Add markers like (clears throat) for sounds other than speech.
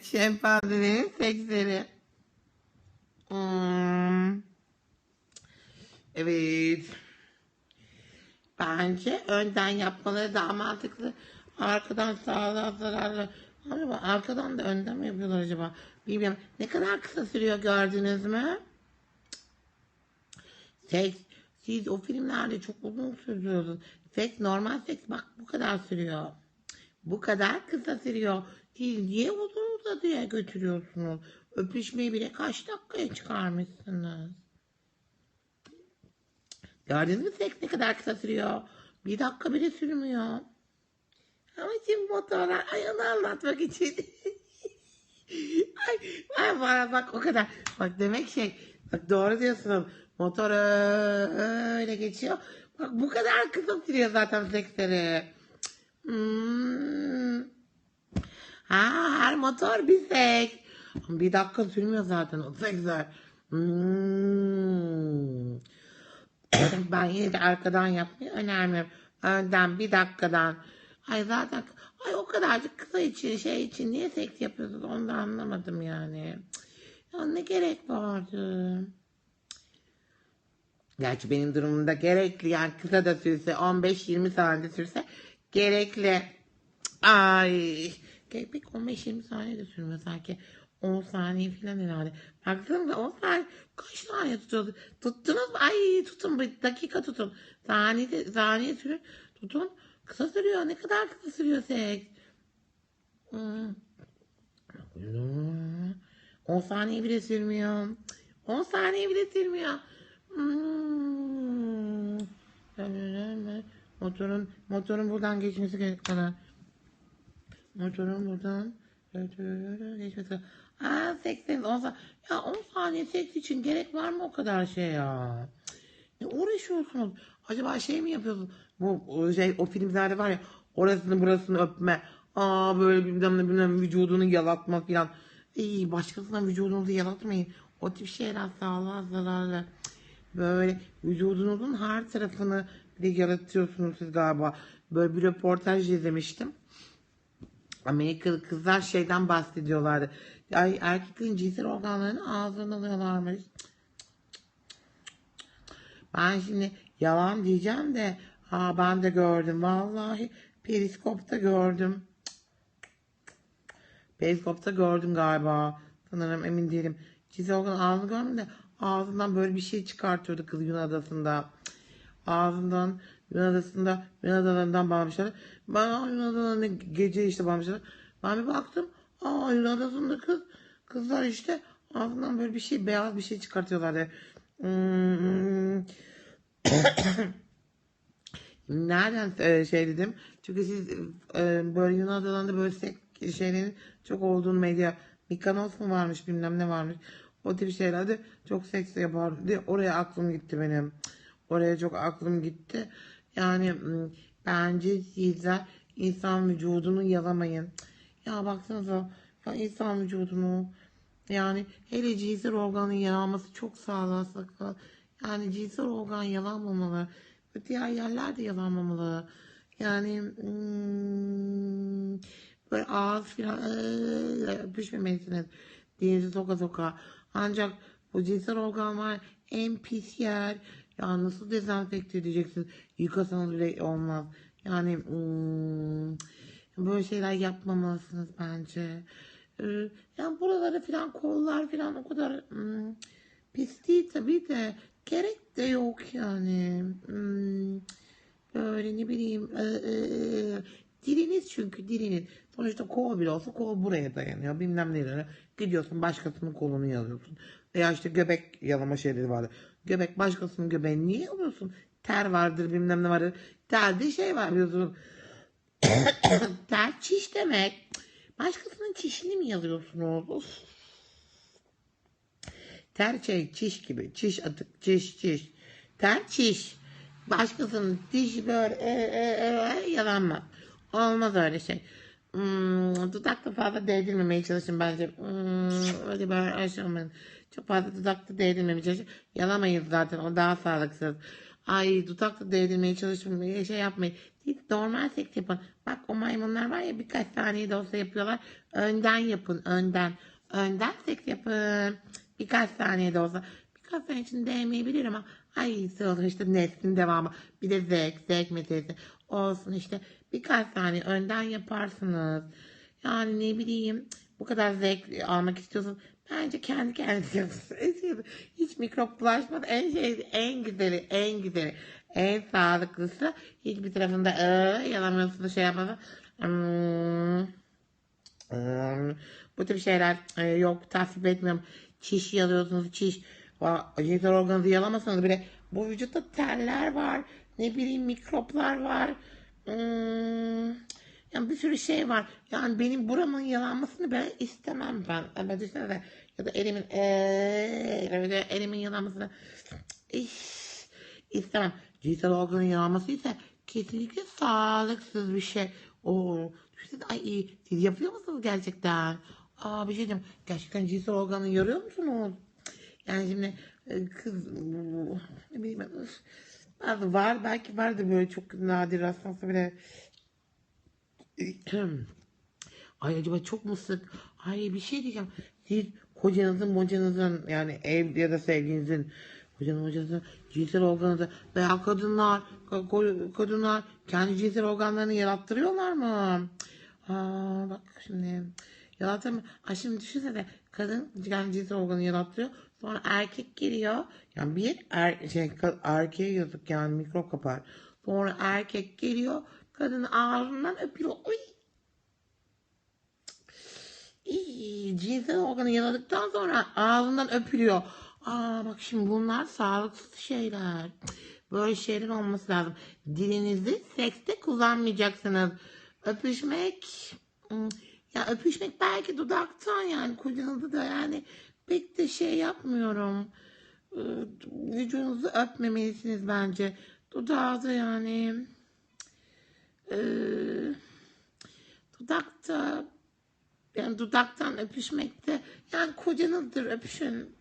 Evet, şempanzelerin seksleri. Hmm. Evet. Bence önden yapmaları daha mantıklı. Arkadan sağlığa zararlı. Ama arkadan da önden mi yapıyorlar acaba? Bilmiyorum. Ne kadar kısa sürüyor gördünüz mü? Seks. Siz o filmlerde çok uzun sürüyorsunuz. Seks normal seks bak bu kadar sürüyor. Bu kadar kısa sürüyor. Siz niye uzun uzadıya götürüyorsunuz? Öpüşmeyi bile kaç dakikaya çıkarmışsınız? Gördünüz mü seks ne kadar kısa sürüyor? Bir dakika bile sürmüyor. Ama şimdi motorlar ay onu anlatmak için. (laughs) ay, ay bana bak o kadar. Bak demek şey bak doğru diyorsun. Motor öyle geçiyor. Bak bu kadar kısa sürüyor zaten seksleri. Hmm. Ha, motor bir seks. Bir dakika sürmüyor zaten o seksler. Hmm. (coughs) ben yine de arkadan yapmayı önermiyorum. Önden bir dakikadan. Ay zaten ay o kadarcık kısa için şey için niye seks yapıyorsunuz onu da anlamadım yani. Ya ne gerek vardı? Gerçi benim durumumda gerekli yani kısa da sürse 15-20 saniye sürse gerekli. Ay. Pek 15-20 saniye de sürmüyor sanki. 10 saniye falan herhalde. Baktığımda 10 saniye kaç saniye tutuyordu? Tuttunuz mu? Ay tutun bir dakika tutun. Saniye, saniye sürün. Tutun. Kısa sürüyor. Ne kadar kısa sürüyor seks? Hmm. 10 saniye bile sürmüyor. 10 saniye bile sürmüyor. Hmm. Motorun motorun buradan geçmesi gerek kadar. Motorun buradan geçmesi Aa 80 10 saniye. Ya 10 saniye seks için gerek var mı o kadar şey ya? Ne uğraşıyorsunuz? Acaba şey mi yapıyorsunuz? Bu şey o filmlerde var ya orasını burasını öpme. Aa böyle bilmem ne bilmem vücudunu yalatma filan. İyi başkasına vücudunuzu yalatmayın. O tip şeyler sağlığa zararlı. Böyle vücudunuzun her tarafını bir de yaratıyorsunuz siz galiba. Böyle bir röportaj izlemiştim. Amerikalı kızlar şeyden bahsediyorlardı. Ay erkeklerin cinsel organlarını ağzına alıyorlarmış. Ben şimdi yalan diyeceğim de ha ben de gördüm. Vallahi periskopta gördüm. Periskopta gördüm galiba. Sanırım emin değilim. Cinsel organ ağzını görmedim de ağzından böyle bir şey çıkartıyordu kız Yunan adasında. Ağzından Yunan adasında Yunan adalarından bağlamışlar. Ben Yunan adalarında gece işte bağlamışlar. Ben bir baktım. Aa Yunan kız kızlar işte ağzından böyle bir şey beyaz bir şey çıkartıyorlardı. Hmm. (coughs) Nereden e, şey dedim? Çünkü siz e, böyle Yunan böyle sek şeylerin çok olduğunu medya Mikanos mu varmış bilmem ne varmış. O tip şeylerde çok seks yapar diye oraya aklım gitti benim. Oraya çok aklım gitti. Yani bence sizler insan vücudunu yalamayın. Ya baksanıza ya insan vücudunu yani hele cinsel organın yalanması çok sağlığa. Yani cinsel organ yalanmamalı. Diğer yerler de yalanmamalı. Yani hmm, böyle ağız filan öpüşmemelisiniz. Dilinizi soka soka. Ancak bu cinsel organ var en pis yer. Ya nasıl dezenfekte edeceksiniz? Yıkasanız bile olmaz. Yani hmm, böyle şeyler yapmamalısınız bence. Ee, yani buraları filan kollar filan o kadar hmm, pis değil tabii de gerek de yok yani. Hmm, böyle ne bileyim e, e, diliniz çünkü diliniz. Sonuçta kol bile olsa kol buraya dayanıyor. Bilmem nereye. Gidiyorsun başkasının kolunu yalıyorsun. Veya işte göbek yalama şeyleri vardır. Göbek başkasının göbeğini niye yalıyorsun? Ter vardır bilmem ne vardır. Terde şey var biliyorsun. (coughs) Ter çiş demek. Başkasının çişini mi yalıyorsunuz? Ter şey çiş gibi. Çiş atık çiş çiş. Ter çiş. Başkasının dişi böyle e, e, e, yalanmaz. Olmaz öyle şey. Hmm, dudakta fazla değdirmemeye çalışın bence. Hmm, öyle böyle aşamayın. Çok fazla dudakta değdirmemeye çalışın. Yalamayın zaten o daha sağlıksız. Ay dudakta değdirmeye çalışmayın. Şey yapmayın. Siz normal seks yapın. Bak o maymunlar var ya birkaç saniye de olsa yapıyorlar. Önden yapın önden. Önden seks yapın. Birkaç saniye de olsa. Birkaç saniye için değmeyebilir ama ay olur işte neslin devamı. Bir de zevk, zevk meselesi olsun işte. Birkaç saniye önden yaparsınız. Yani ne bileyim bu kadar zevk almak istiyorsun. Bence kendi kendinize yapın. Hiç mikrop bulaşmadı. En şey, en güzeli, en güzeli, en sağlıklısı. Hiçbir tarafında ıı, yalamıyorsunuz şey yapmadan. Hmm, hmm, bu tür şeyler e, yok tasvip etmiyorum. Çiş yalıyorsunuz çiş. Cinsel organınızı yalamasanız bile bu vücutta teller var. Ne bileyim mikroplar var. Hmm, yani bir sürü şey var. Yani benim buramın yalanmasını ben istemem ben. Ama düşünsene ya da elimin eee elimin yalanmasını iş, istemem. Cinsel organın yalanması ise kesinlikle sağlıksız bir şey. Oo, düşünsene ay. Siz yapıyor musunuz gerçekten? Aa bir şey diyeyim. Gerçekten cinsel organı yarıyor musunuz? Yani şimdi e, kız ne bileyim ben, var belki vardı böyle çok nadir rastlansa bile (clears throat) Ay acaba çok mu? Ay bir şey diyeceğim. Siz kocanızın, mocanızın yani ev ya da sevginizin kocanın, mocanızın cinsel organı veya kadınlar, kadınlar kendi cinsel organlarını yarattırıyorlar mı? Aa, bak şimdi yaratır mı? Ay şimdi düşünsene kadın kendi cinsel organı yarattırıyor. Sonra erkek geliyor. Yani bir er, şey, erkeğe yazık yani mikrop kapar. Sonra erkek geliyor. Kadının ağzından öpüyor. Uy, İyi, cinsel organı yaladıktan sonra ağzından öpülüyor. Aa bak şimdi bunlar sağlıksız şeyler. Böyle şeyler olması lazım. Dilinizi sekste kullanmayacaksınız. Öpüşmek hmm, ya öpüşmek belki dudaktan yani kocanızı da yani pek de şey yapmıyorum. Ee, Vücudunuzu öpmemelisiniz bence. Dudağı da yani ee, dudakta yani dudaktan öpüşmekte. Yani kocanızdır öpüşün